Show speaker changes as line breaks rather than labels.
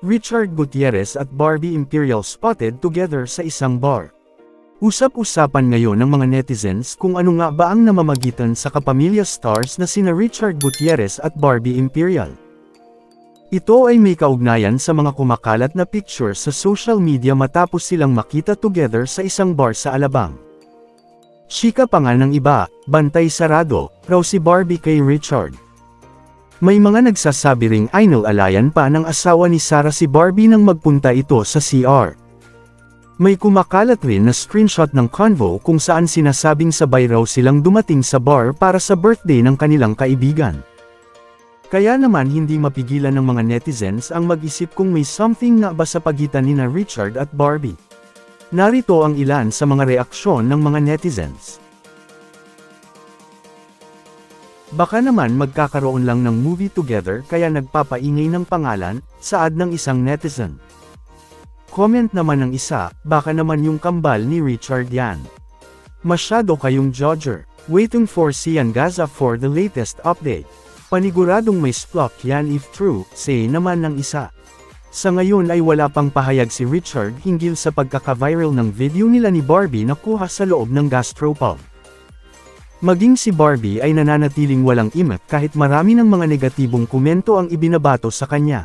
Richard Gutierrez at Barbie Imperial spotted together sa isang bar. Usap-usapan ngayon ng mga netizens kung ano nga ba ang namamagitan sa kapamilya stars na sina Richard Gutierrez at Barbie Imperial. Ito ay may kaugnayan sa mga kumakalat na pictures sa social media matapos silang makita together sa isang bar sa Alabang. Chika pa nga ng iba, bantay sarado, raw si Barbie kay Richard. May mga nagsasabi ring inal-alayan pa ng asawa ni Sarah si Barbie nang magpunta ito sa CR. May kumakalat rin na screenshot ng convo kung saan sinasabing sabay raw silang dumating sa bar para sa birthday ng kanilang kaibigan. Kaya naman hindi mapigilan ng mga netizens ang mag-isip kung may something nga ba sa pagitan ni na Richard at Barbie. Narito ang ilan sa mga reaksyon ng mga netizens. Baka naman magkakaroon lang ng movie together kaya nagpapaingay ng pangalan, saad ng isang netizen. Comment naman ng isa, baka naman yung kambal ni Richard yan. Masyado kayong Jodger. Waiting for Sian Gaza for the latest update. Paniguradong may splok yan if true, say naman ng isa. Sa ngayon ay wala pang pahayag si Richard hinggil sa pagkaka-viral ng video nila ni Barbie na kuha sa loob ng gastropub. Maging si Barbie ay nananatiling walang imik kahit marami ng mga negatibong komento ang ibinabato sa kanya.